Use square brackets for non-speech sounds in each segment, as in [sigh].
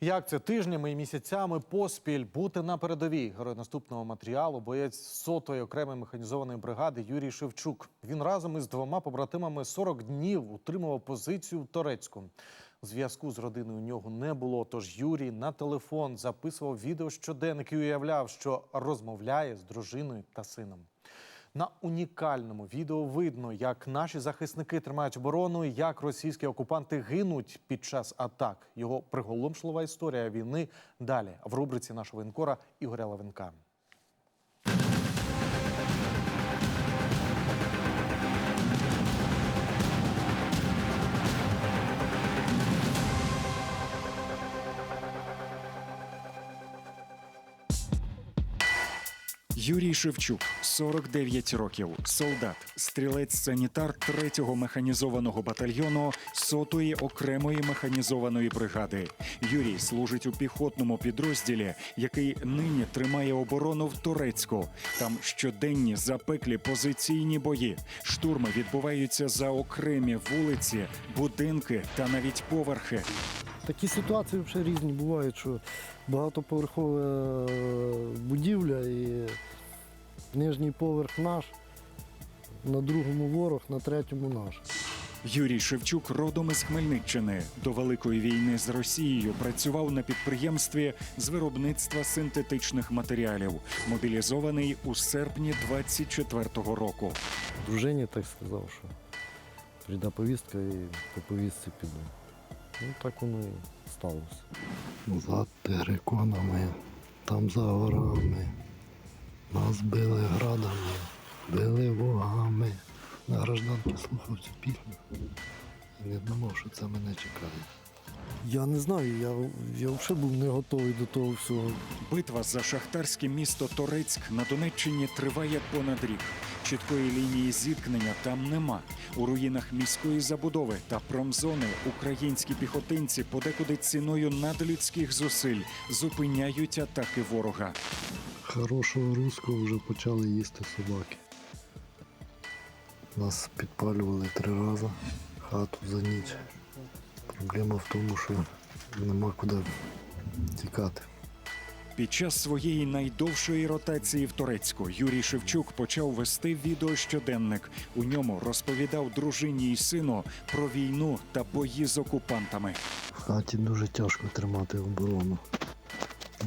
Як це тижнями і місяцями поспіль бути на передовій? Герой наступного матеріалу, боєць сотої окремої механізованої бригади Юрій Шевчук. Він разом із двома побратимами 40 днів утримував позицію в Торецьку. Зв'язку з родиною у нього не було. Тож Юрій на телефон записував відео щоденник і уявляв, що розмовляє з дружиною та сином. На унікальному відео видно, як наші захисники тримають оборону, як російські окупанти гинуть під час атак. Його приголомшлива історія війни далі в рубриці нашого інкора Ігоря Лавенка. Юрій Шевчук, 49 років, солдат, стрілець-санітар 3-го механізованого батальйону 100-ї окремої механізованої бригади. Юрій служить у піхотному підрозділі, який нині тримає оборону в Турецьку. Там щоденні запеклі позиційні бої. Штурми відбуваються за окремі вулиці, будинки та навіть поверхи. Такі ситуації взагалі різні бувають, що багатоповерхова е, будівля і нижній поверх наш, на другому ворог, на третьому наш. Юрій Шевчук родом із Хмельниччини. До Великої війни з Росією працював на підприємстві з виробництва синтетичних матеріалів, мобілізований у серпні 24-го року. Дружині так сказав, що прийде повістка і по повістці піду. Ну так воно і сталося. За териконами, там за горами. Нас били градами, били вогами. На гражданки слухав цю пісню. І не думав, що це мене чекає. Я не знаю, я, я взагалі був не готовий до того всього. Битва за шахтарське місто Торецьк на Донеччині триває понад рік. Чіткої лінії зіткнення там нема. У руїнах міської забудови та промзони українські піхотинці подекуди ціною надлюдських зусиль зупиняють атаки ворога. Хорошого руського вже почали їсти собаки. Нас підпалювали три рази хату за ніч. Проблема в тому, що нема куди тікати. Під час своєї найдовшої ротації в Турецьку Юрій Шевчук почав вести відеощоденник. У ньому розповідав дружині і сину про війну та бої з окупантами. В хаті дуже тяжко тримати оборону.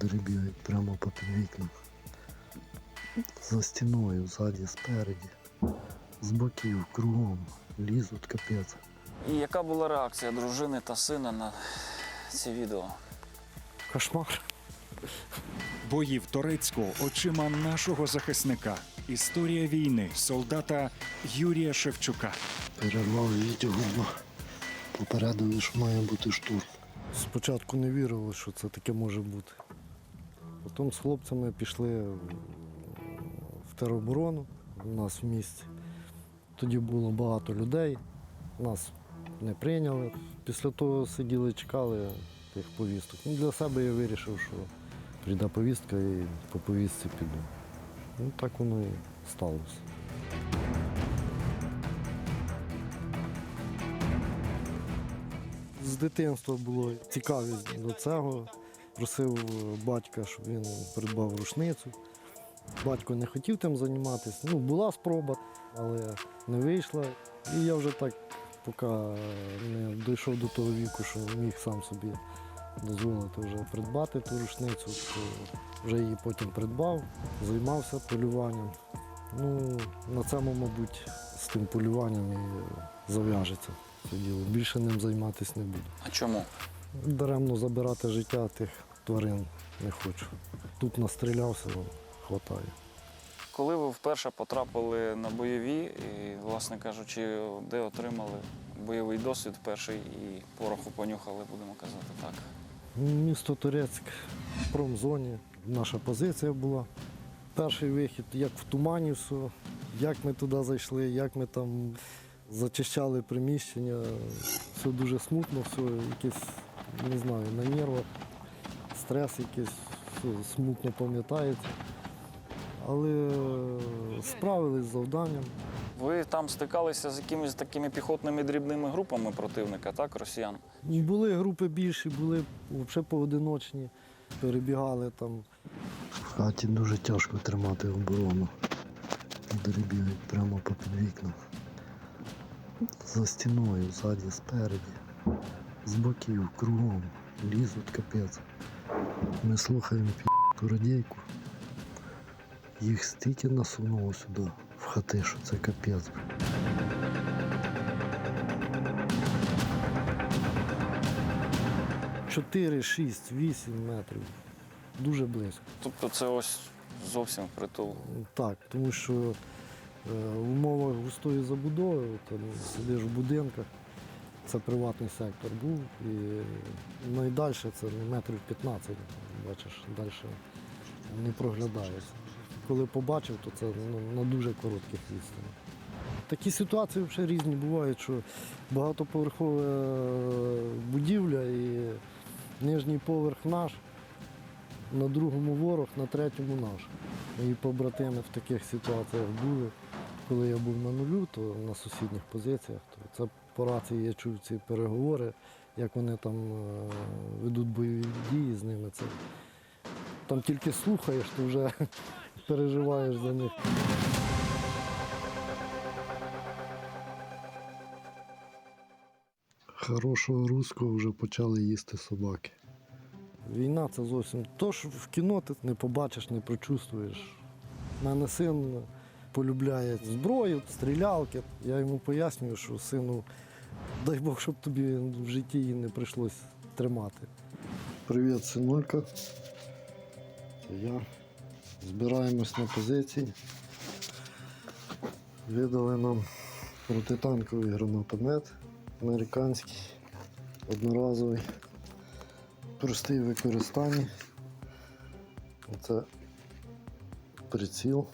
Дріб'ють прямо по під вікнам. За стіною, ззаді, спереді, з боків, кругом, лізуть капець. І яка була реакція дружини та сина на ці відео? Кошмар. Бої в Торецьку очима нашого захисника. Історія війни солдата Юрія Шевчука. Перервав відео, бо попередили, що має бути штурм. Спочатку не вірили, що це таке може бути. Потім з хлопцями пішли тероборону у нас в місті. Тоді було багато людей, нас не прийняли. Після того сиділи, чекали тих повісток. Ну, для себе я вирішив, що прийде повістка і по повістці піду. Ну так воно і сталося. З дитинства було цікавість до цього. Просив батька, щоб він придбав рушницю. Батько не хотів тим займатися. Ну, була спроба, але не вийшла. І я вже так, поки не дійшов до того віку, що міг сам собі дозволити вже придбати ту рушницю, то вже її потім придбав, займався полюванням. Ну, на цьому, мабуть, з тим полюванням і зав'яжеться це діло. Більше ним займатися не буду. А чому? Даремно забирати життя тих тварин не хочу. Тут настрілявся, хватає. Коли ви вперше потрапили на бойові, і, власне кажучи, де отримали бойовий досвід перший і пороху понюхали, будемо казати так. Місто Турецьк, в промзоні. Наша позиція була. Перший вихід, як в тумані все, як ми туди зайшли, як ми там зачищали приміщення. Все дуже смутно, все якесь, не знаю, на нервах, стрес якийсь, все смутно пам'ятається. Але справились з завданням. Ви там стикалися з якимись такими піхотними дрібними групами противника, так, росіян? Були групи більші, були взагалі поодиночні, перебігали там. В хаті дуже тяжко тримати оборону. Удари прямо по вікнам. За стіною, ззаді, спереді, з боків, кругом. Лізуть капець. Ми слухаємо пі***ку радійку. Їх стільки насунуло сюди, в хати, що це капець. Чотири, шість, вісім метрів. Дуже близько. Тобто це ось зовсім впритул. Так, тому що е, в умовах густої забудови, там сидиш в будинках, це приватний сектор був, і найдальше це ну, метрів 15, бачиш, далі не проглядається. Коли побачив, то це ну, на дуже коротких відстанях. Такі ситуації взагалі різні бувають, що багатоповерхова е, будівля і нижній поверх наш, на другому ворог, на третьому наш. Мої побратими в таких ситуаціях були. Коли я був на нулю, то на сусідніх позиціях, то це по рації я чув ці переговори, як вони там е, ведуть бойові дії з ними. Це там тільки слухаєш, то вже переживаєш за них. Хорошого руського вже почали їсти собаки. Війна це зовсім то, що в кіно ти не побачиш, не прочувствуєш. У мене син полюбляє зброю, стрілялки. Я йому пояснюю, що сину, дай Бог, щоб тобі в житті її не прийшлось тримати. Привіт, синулька. Це я. Збираємось на позиції. Видали нам протитанковий гранатомет американський, одноразовий, простий в використанні. Оце приціл.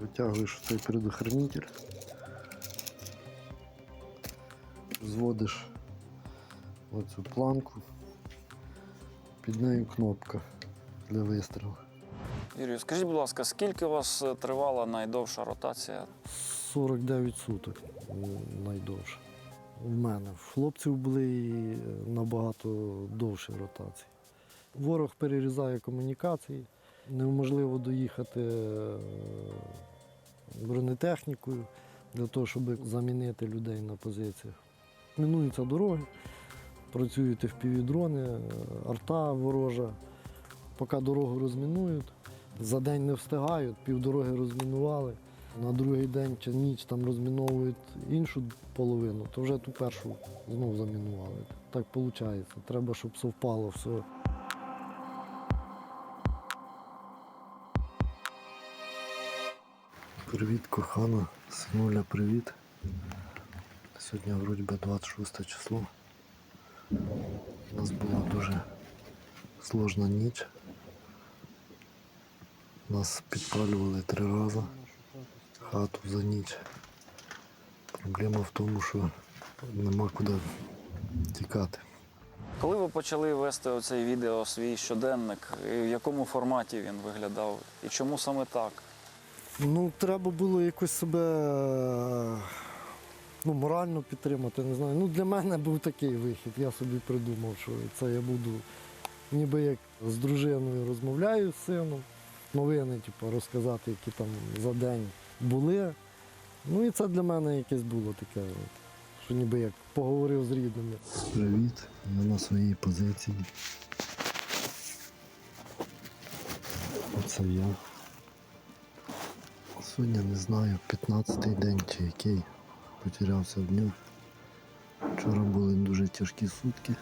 Витягуєш цей предохранитель. Зводиш оцю планку. Під нею кнопка для вистрілу. Юрію, скажіть, будь ласка, скільки у вас е, тривала найдовша ротація? 49 суток найдовше. В мене. В хлопців були і набагато довші ротації. Ворог перерізає комунікації, неможливо доїхати е, бронетехнікою для того, щоб замінити людей на позиціях. Мінуються дороги, працюють впівдрони, арта ворожа. Поки дорогу розмінують, за день не встигають, півдороги розмінували. На другий день чи ніч там розміновують іншу половину, то вже ту першу знову замінували. Так виходить. Треба, щоб совпало все. Привіт, кохана, синуля, привіт. Сьогодні вроді би 26 число. У нас була дуже сложна ніч. Нас підпалювали три рази хату за ніч. Проблема в тому, що нема куди тікати. Коли ви почали вести оцей відео свій щоденник, і в якому форматі він виглядав? І чому саме так? Ну, треба було якось себе ну, морально підтримати. Не знаю. Ну, для мене був такий вихід. Я собі придумав, що це я буду ніби як з дружиною розмовляю з сином. Новини, типу, розказати, які там за день були. Ну і це для мене якесь було таке, що ніби як поговорив з рідними. Привіт, я на своїй позиції. Оце я. Сьогодні не знаю, 15-й день чи який. Потерявся в дню. Вчора були дуже тяжкі сутки.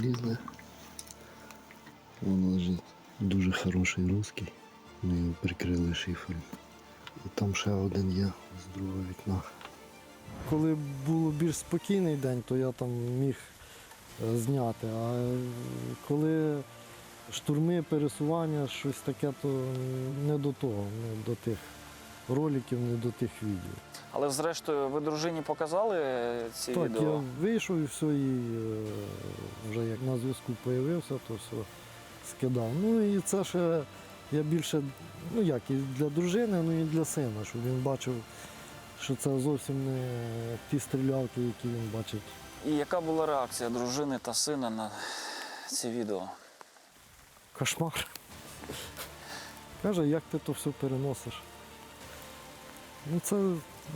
Лізли. Вон лежить дуже хороший русський. Ми його прикрили шифером. І там ще один є з другого вікна. Коли було більш спокійний день, то я там міг е, зняти. А е, коли штурми, пересування, щось таке, то не до того, не до тих роликів, не до тих відео. Але зрештою, ви дружині показали ці так, відео? я вийшов і все, і е, вже як на зв'язку з'явився, то все скидав. Ну і це ще Я більше, ну як, і для дружини, ну і для сина, щоб він бачив, що це зовсім не ті стрілялки, які він бачить. І яка була реакція дружини та сина на ці відео? Кошмар. Каже, як ти то все переносиш. Ну це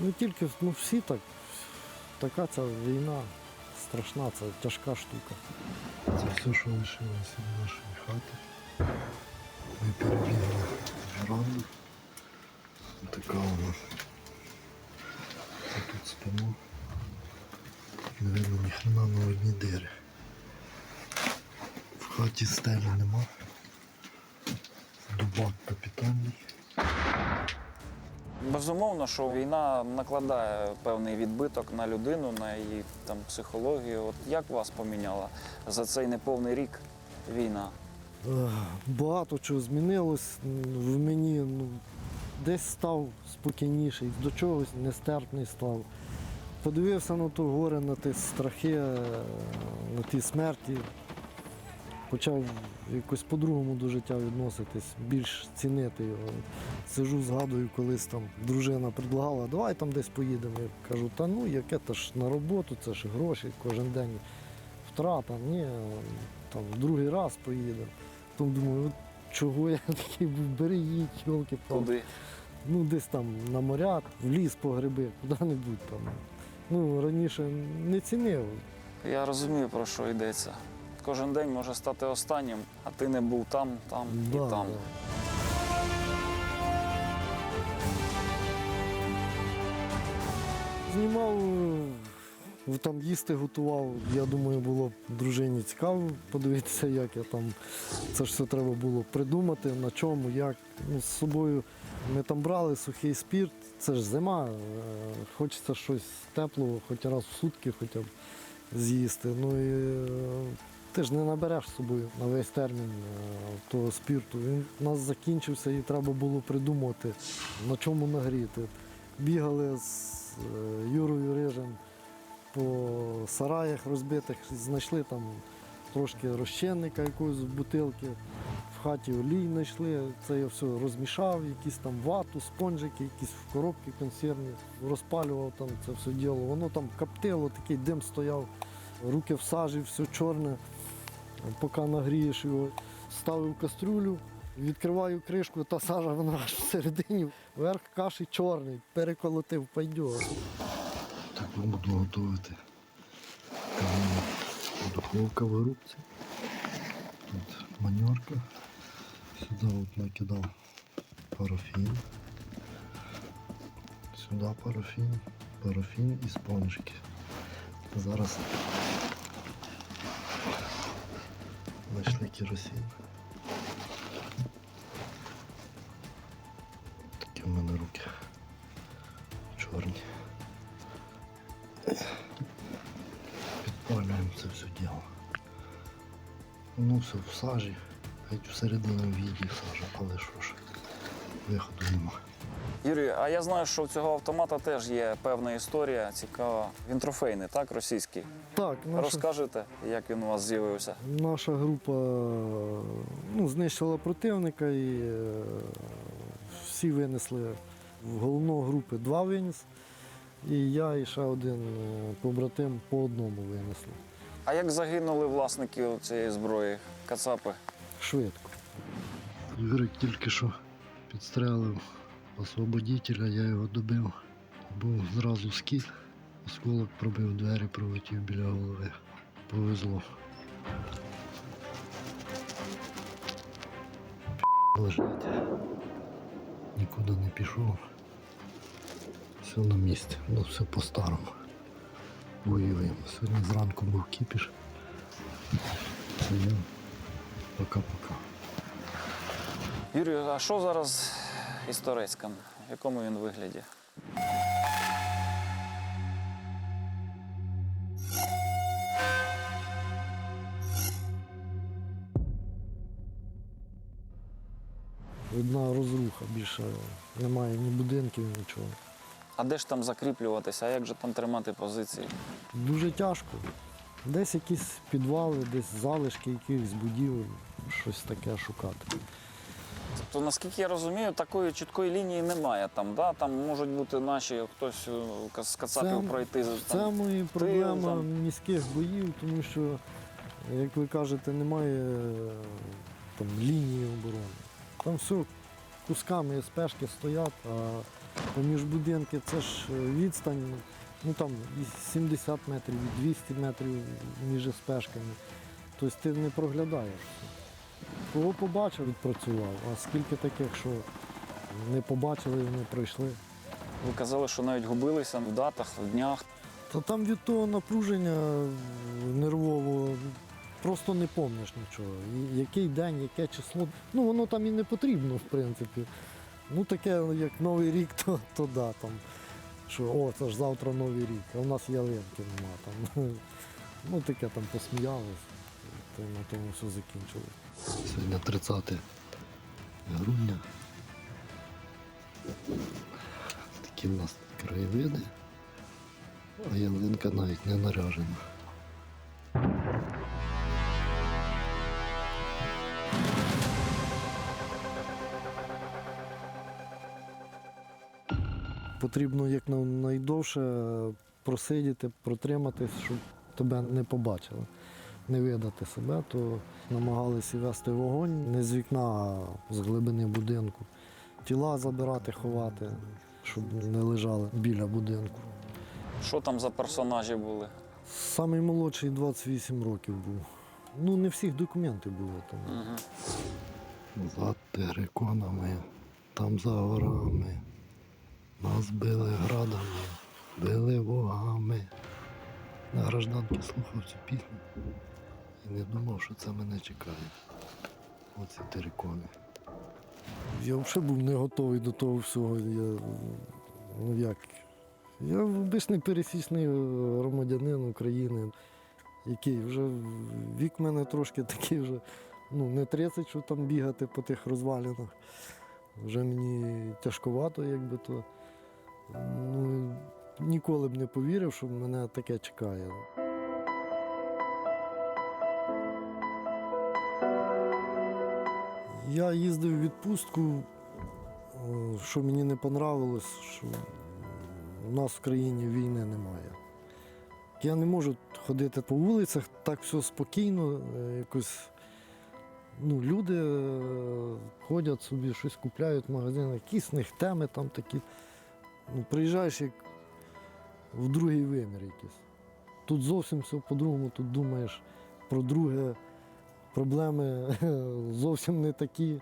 не тільки, ну всі так. Така ця війна страшна, це тяжка штука. Це все, що лишилося від нашої хати. Ми перебігли веранду. Така вона. Ми тут спимо. Не видно ні хрена на одні дири. В хаті стелі нема. Дубак капітальний. Безумовно, що війна накладає певний відбиток на людину, на її там психологію. От як вас поміняла за цей неповний рік війна? Багато чого змінилось в мені. Ну, десь став спокійніший, до чогось нестерпний став. Подивився на то горе, на ті страхи, е, на ті смерті. Почав якось по-другому до життя відноситись, більш цінити його. Сижу, згадую, колись там дружина предлагала, давай там десь поїдемо. Я кажу, та ну яке то ж на роботу, це ж гроші, кожен день втрата, ні, там другий раз поїдемо. Потім думаю, от чого я такий був, бери їдь, йолки Куди? Ну, десь там на моряк, в ліс по гриби, куди-небудь там. Ну, раніше не цінив. Я розумію, про що йдеться. Кожен день може стати останнім, а ти не був там, там Да, і там. да. Знімав, е, там їсти готував. Я думаю, було б дружині цікаво подивитися, як я там. Це ж все треба було придумати, на чому, як. Ну, з собою ми там брали сухий спірт, це ж зима. е, Хочеться щось теплого, хоч раз в сутки хоча б з'їсти. Ну і е, ти ж не набереш з собою на весь термін е, того спірту. Він у нас закінчився і треба було придумати, на чому нагріти. Бігали з е, Юрою Рижем по сараях розбитих, знайшли там трошки розчинника якогось в бутилки. В хаті олій знайшли, це я все розмішав, якісь там вату, спонжики, якісь в коробки консервні, розпалював там це все діло. Воно там коптило, такий дим стояв, руки в сажі, все чорне. Поки нагрієш його, ставив кастрюлю, відкриваю кришку, та сажа вона аж всередині, верх каші чорний, переколотив, пайдьо. Так буду готувати. Духовка в рубці. Тут маньорка. Сюди от накидав парафін. Сюди парафін, парафін і спонжики. Зараз знайшли керосин. Такі в мене руки чорні. Підпалюємо це все діло. Ну все в сажі, геть всередині в їді сажа, але що ж, виходу нема. Юрій, а я знаю, що в цього автомата теж є певна історія цікава. Він трофейний, так, російський. Так, наша, Розкажете, як він у вас з'явився? наша група ну, знищила противника і е, всі винесли в головну групи два виніс. І я і ще один е, побратим по одному винесли. А як загинули власники цієї зброї? Кацапи? Швидко. Юрик тільки що підстрелив освободителя, я його добив. Був зразу скіт, осколок пробив двері, пролетів біля голови. Повезло. Лежить. Нікуди не пішов. Все на місці, ну все по-старому. Воюємо. Сьогодні зранку був кіпіш. Пока-пока. Юрію, а що зараз із Торецьком? В якому він вигляді? Одна розруха більше немає ні будинків, нічого. А де ж там закріплюватися? А як же там тримати позиції? Дуже тяжко. Десь якісь підвали, десь залишки якихось будівель, щось таке шукати. Тобто, наскільки я розумію, такої чіткої лінії немає там. Да? Там можуть бути наші хтось е, з кацапів пройти. Там. моя проблема там. міських боїв, тому що, як ви кажете, немає е, там, лінії оборони. Там все кусками спешки стоять, а поміж будинки це ж е, відстань, ну там і 70 метрів, і 200 метрів між спешками. Тобто ти не проглядаєш. Кого побачив, відпрацював, а скільки таких, що не побачили і не пройшли. Ви казали, що навіть губилися в датах, в днях. Та там від того напруження нервового просто не помниш нічого. І Який день, яке число. Ну воно там і не потрібно, в принципі. Ну таке, як Новий рік, то, то да, там. Що о, це ж завтра Новий рік, а в нас ялинки нема. Там. [laughs] Ну таке там посміялись, то на тому все закінчилось. Сьогодні 30 грудня. Такі в нас краєвиди, а ялинка навіть не наряжена. Потрібно якнайдовше просидіти, протриматись, щоб тебе не побачили, не видати себе, то намагалися вести вогонь не з вікна, а з глибини будинку. Тіла забирати, ховати, щоб не лежали біля будинку. Що там за персонажі були? Самий молодший 28 років був. Ну, не всіх документи були там. Угу. За териконами, там за горами. Нас били градами, били вогами. На гражданки слухав цю пісню не думав, що це мене чекає. Оці терикони. Я взагалі був не готовий до того всього. Я, ну як, я обичний пересічний громадянин України, який вже вік мене трошки такий вже, ну не 30, що там бігати по тих розвалинах. Вже мені тяжковато, якби то. Ну, ніколи б не повірив, що мене таке чекає. Я їздив у відпустку, е, що мені не понравилось, що у нас в країні війни немає. Я не можу ходити по вулицях так все спокійно, е, якось. Ну, люди е, ходять собі, щось купляють в магазинах, якісь в них теми там такі. Ну, приїжджаєш як в другий вимір якийсь. Тут зовсім все по-другому, тут думаєш про друге, проблеми [laughs] зовсім не такі.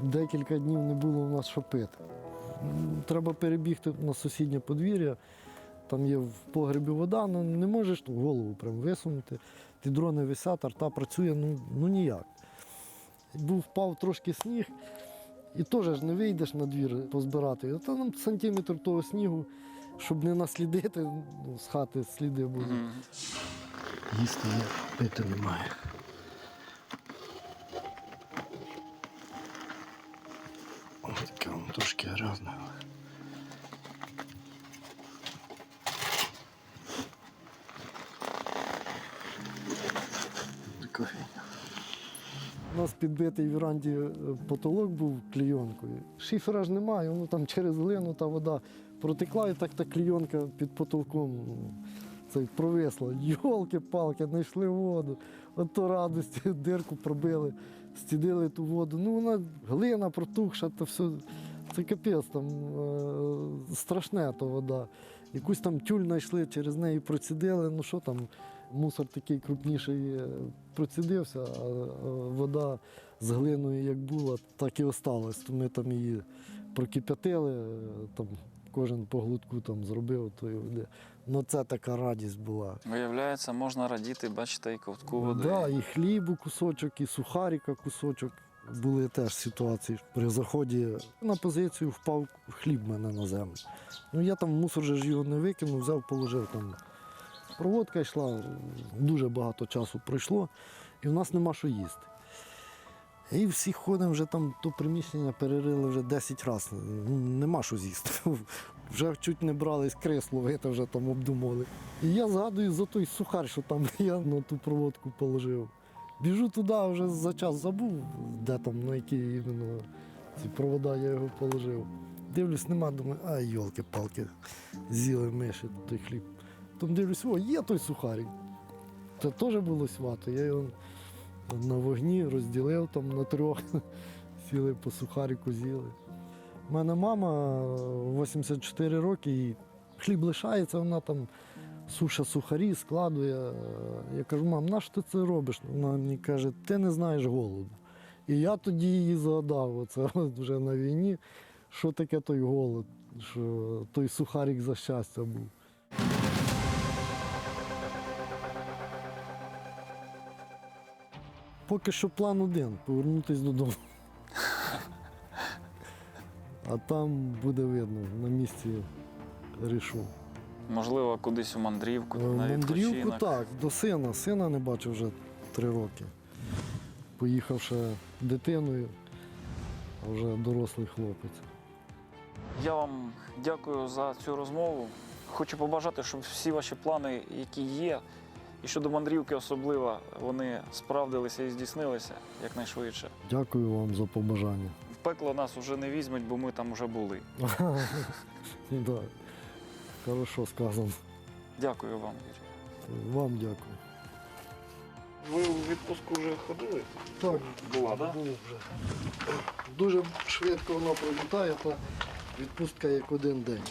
Декілька днів не було в нас що пити. Треба перебігти на сусіднє подвір'я. Там є в погребі вода, ну не можеш голову прям висунути. Ті дрони висять, арта працює, ну, ну ніяк. Був впав трошки сніг, і теж не вийдеш на двір позбирати. Та нам сантиметр того снігу, щоб не наслідити, ну, з хати сліди. Угу. Їсти є, пити немає. Ось таке воно трошки грязне. але. У нас підбитий в віранді е, потолок був клійонкою. Шифера ж немає, воно там через глину та вода протекла, і так та клійонка під потолком ну, цей, провисла. Йолки-палки, знайшли воду. От то радості, [laughs] дирку пробили, стідили ту воду. Ну вона глина протухша, то все. Це капець там е, страшне то вода. Якусь там тюль знайшли, через неї процідили. Ну що там, мусор такий крупніший е, процідився, а е, вода з глиною як була, так і осталась. Ми там її прокип'ятили, е, там кожен по глутку там зробив тої води. Ну це така радість була. Виявляється, можна радіти, бачите, і ковтку води. Да, і хлібу кусочок, і сухаріка кусочок. Були теж ситуації. При заході на позицію впав хліб мене на землю. Ну я там мусор же ж його не викинув, взяв, положив там. Проводка йшла, дуже багато часу пройшло, і в нас нема що їсти. І всі ходимо вже там то приміщення перерили вже 10 разів. Ну, нема що з'їсти. [laughs] Вже чуть не брались крис ловити, вже там обдумали. І я згадую за той сухар, що там [laughs] я на ту проводку положив. Біжу туди, вже за час забув, де там, на які іменно ці провода я його положив. Дивлюсь, нема, думаю, ай, йолки-палки, з'їли миші той хліб. Там дивлюсь, о, є той сухарик. Це теж було свято. Я його на вогні розділив там на трьох, [laughs] сіли по сухарику з'їли. У мене мама 84 роки, і хліб лишається, вона там суша сухарі, складує. Я кажу, мам, на що ти це робиш? Вона мені каже, ти не знаєш голоду. І я тоді її згадав, оце [laughs] вже на війні, що таке той голод, що той сухарик за щастя був. Поки що план один повернутися додому. А там буде видно, на місці рішу. Можливо, кудись у мандрівку, Е, на Мандрівку відпочинок. так, до сина. Сина не бачив вже три роки. Поїхавши дитиною, а вже дорослий хлопець. Я вам дякую за цю розмову. Хочу побажати, щоб всі ваші плани, які є, і щодо мандрівки особливо, вони справдилися і здійснилися якнайшвидше. Дякую вам за побажання. В пекло нас вже не візьмуть, бо ми там вже були. [laughs] Да. Хорошо сказано. Дякую вам, Юрій. Вам дякую. Ви у відпустку вже ходили? Так, Була, так? було вже. Дуже швидко воно пролітає, та відпустка як один день.